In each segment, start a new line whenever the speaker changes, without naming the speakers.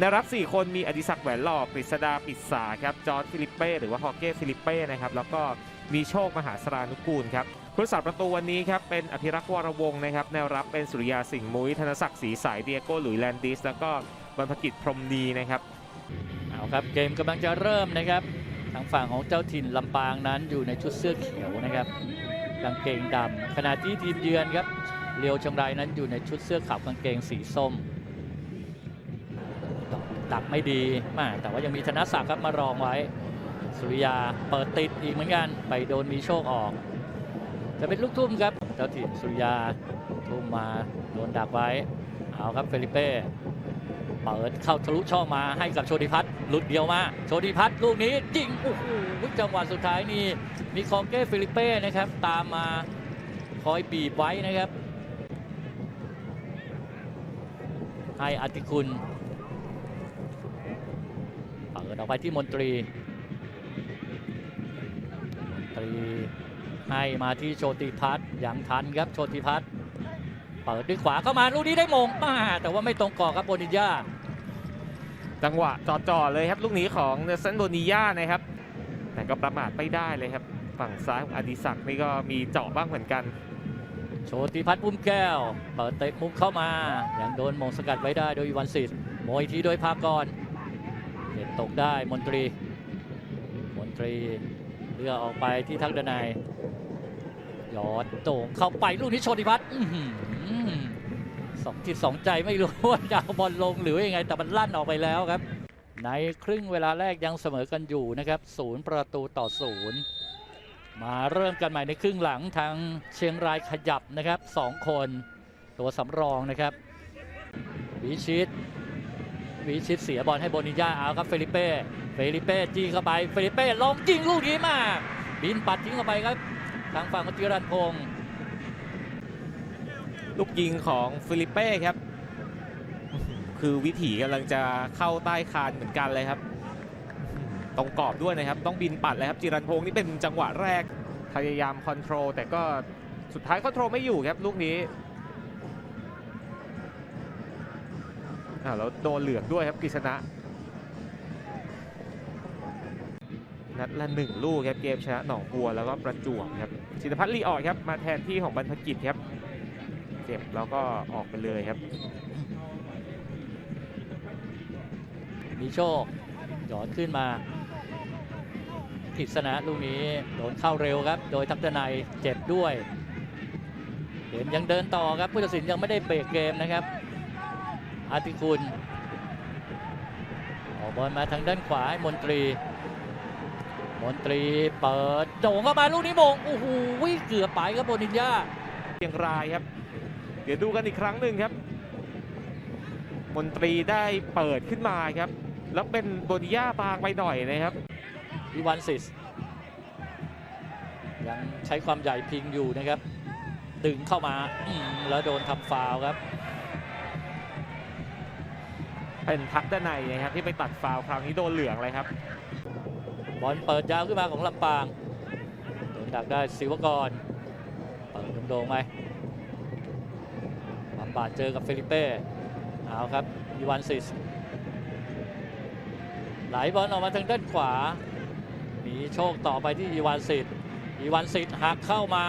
ในรับ 4 คนมีอดิศักดิ์แหวนหล่อกฤษดาปิดสาครับจอร์ดฟิลิปเป้หรือว่าฮอเก้ฟิลิปเป้นะครับแล้วก็มีโชคมหาสรานุกูลครับผู้รักษาประตูวันนี้ครับเป็นอภิรักษ์วรวงศ์นะครับแนวรับเป็นสุริยาสิงห์มุ้ยธนศักดิ์ศรีสายเดียโก้หลุยแลนดิส แล้วก็บรรพกิจพรหมนีนะครับ
เอาครับเกมกำลังจะเริ่มนะครับ ทางฝั่งของเจ้าถิ่นลำปางนั้นอยู่ในชุดเสื้อเขียวนะครับกางเกงดำขณะที่ทีมเยือนครับเลียวเชียงรายนั้นอยู่ในชุดเสื้อขาวกางเกงสีส้ม ตักไม่ดีแม่แต่ว่ายังมีธนศักดิ์ครับมารองไว้ สุริยาเปิดติดอีกเหมือนกัน ไปโดนมีโชคออก จะเป็นลูกทุ่มครับเจ้าถิ่นสุริยาทุ่มมาโดนดักไว้ เอาครับเฟลิเป้เปิดเข้าทะลุช่องมาให้กับโชติพัฒน์หลุดเดียวมาโชติพัฒน์ลูกนี้ยิงโอ้โหจังหวะสุดท้ายนี่มีคองเก้ฟิลิเป้นะครับตามมาคอยบีบไว้นะครับให้อติคุณ ดออกไปที่มนตรี มนตรีให้มาที่โชติพัฒน์ยังทันครับโชติพัฒน์เปิดด้วยขวาเข้ามาลูกนี้ได้มงมาแต่ว่าไม่ตรงกรอบครับโบนิญญา
จังหวะจ่อๆเลยครับลูกนี้ของเนลสันโบนิยานะครับ แต่ก็ประมาทไม่ได้เลยครับ ฝั่งซ้ายของอดิศักดิ์นี่ก็มีเจาะบ้างเหมือนกัน
โชติพัฒน์พุ่มแก้ว เปิดเตะมุมเข้ามา ยังโดนมงสกัดไว้ได้โดยอีวันสิทธิ์โมยทีโดยภากรเด็ด ตกได้มนตรี มนตรีเลือกออกไปที่ทักดนายยอดโต่งเข้าไปลูกนี้โชติพัฒน์สองจิตสองใจไม่รู้ว่าจะเอาบอลลงหรือยังไง แต่มันลั่นออกไปแล้วครับ ในครึ่งเวลาแรกยังเสมอกันอยู่นะครับศูนย์ประตูต่อศูนย์มาเริ่มกันใหม่ในครึ่งหลังทางเชียงรายขยับนะครับสองคน ตัวสำรองนะครับวิชิต วิชิตเสียบอลให้โบนิญญาเอาครับเฟลิเป้ เฟลิเป้จี้เข้าไป เฟลิเป้ลงยิงลูกนี้มา บินปัดทิ้งเข้าไปครับ ทางฝั่งของจิรันพงศ์
ลูกยิงของเฟลิเป้ครับ คือวิถีกำลังจะเข้าใต้คานเหมือนกันเลยครับต้อหือตรงกรอบด้วยนะครับ ต้องบินปัดเลยครับ จิรันพงศ์นี่เป็นจังหวะแรก พยายามคอนโทรลแต่ก็สุดท้ายคอนโทรลไม่อยู่ครับลูกนี้ อ่าแล้วโดนเหลืองด้วยครับกฤษณะนัดละหนึ่งลูกครับเกมชนะหนองบัวแล้วก็ประจวบครับชินพัฒน์ลีออดครับมาแทนที่ของบรรพกิจครับเจ็บแล้วก็ออกไปเลยครับ
มีโชคหยอดขึ้นมากิษณะลูกนี้โดนเข้าเร็วครับ โดยทักษนายเจ็บด้วย เห็นยังเดินต่อครับผู้ตัดสินยังไม่ได้เบรกเกมนะครับ อาติคุณออกบอลมาทางด้านขวาให้มนตรี มนตรีเปิดโด่งเข้ามาลูกนี้โมงโอ้โหเกือบไปครับโบนิญญา
เชียงรายครับ เดี๋ยวดูกันอีกครั้งหนึ่งครับ มนตรีได้เปิดขึ้นมาครับ แล้วเป็นโบนิย่าบางไปหน่อยนะครับ
อีวานซิสยังใช้ความใหญ่พิงอยู่นะครับ ดึงเข้ามาอืมแล้วโดนทำฟาวล์ครับ
เป็นทักด้านในนะครับที่ไปตัดฟาวคราวนี้โดนเหลืองเลยครับ
บอลเปิดยาวขึ้นมาของลำปางโดนดักได้ศิวกรเปิดโด่งๆไปบำบาดเจอกับเฟลิเป้เอาครับอีวานซิสไหลบอลออกมาทางด้านขวา มีโชคต่อไปที่อีวานซิสอีวานซิสหักเข้ามา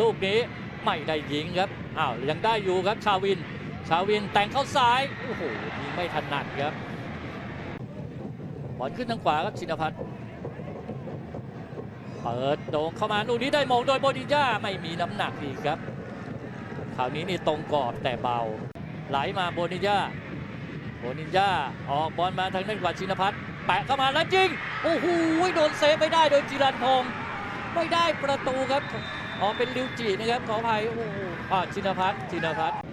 ลูกนี้ไม่ได้ยิงครับ อ้าวยังได้อยู่ครับชาวิน ชาวินแต่งเข้าซ้าย โอ้โหยิงไม่ถนัดครับบอลขึ้นทางขวาครับชินพัฒน์เปิดโด่งเข้ามาลูกนี้ได้มงโดยโบดิญญาไม่มีน้ำหนักอีครับคราวนี้นี่ตรงกรอบแต่เบา ไหลมาโบนิญญาโบนิญญาออกบอลมาทางด้านขวาชินพัฒน์แปะเข้ามาแล้วจริง โอ้โหโดนเซฟไม่ได้โดยจิรันพงศ์ไม่ได้ประตูครับออกเป็นลิวจีนะครับขออภัยโอ้โหอ่าชินพัฒน์ชินพัฒน์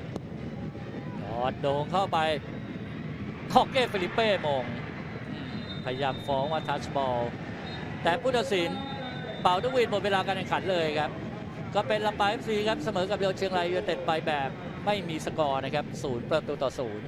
อดโด่งเข้าไปคอกเก้เฟลิเป้มงอืมพยายามฟ้องว่าทัชบอล แต่ผู้ตัดสินเป่าทุกวินหมดเวลาการแข่งขันเลยครับ ก็เป็นลำปางเอฟซีครับ เสมอกับเรียวเชียงรายยูไนเต็ดไปแบบไม่มีสกอร์นะครับศูนย์ประตูต่อศูนย์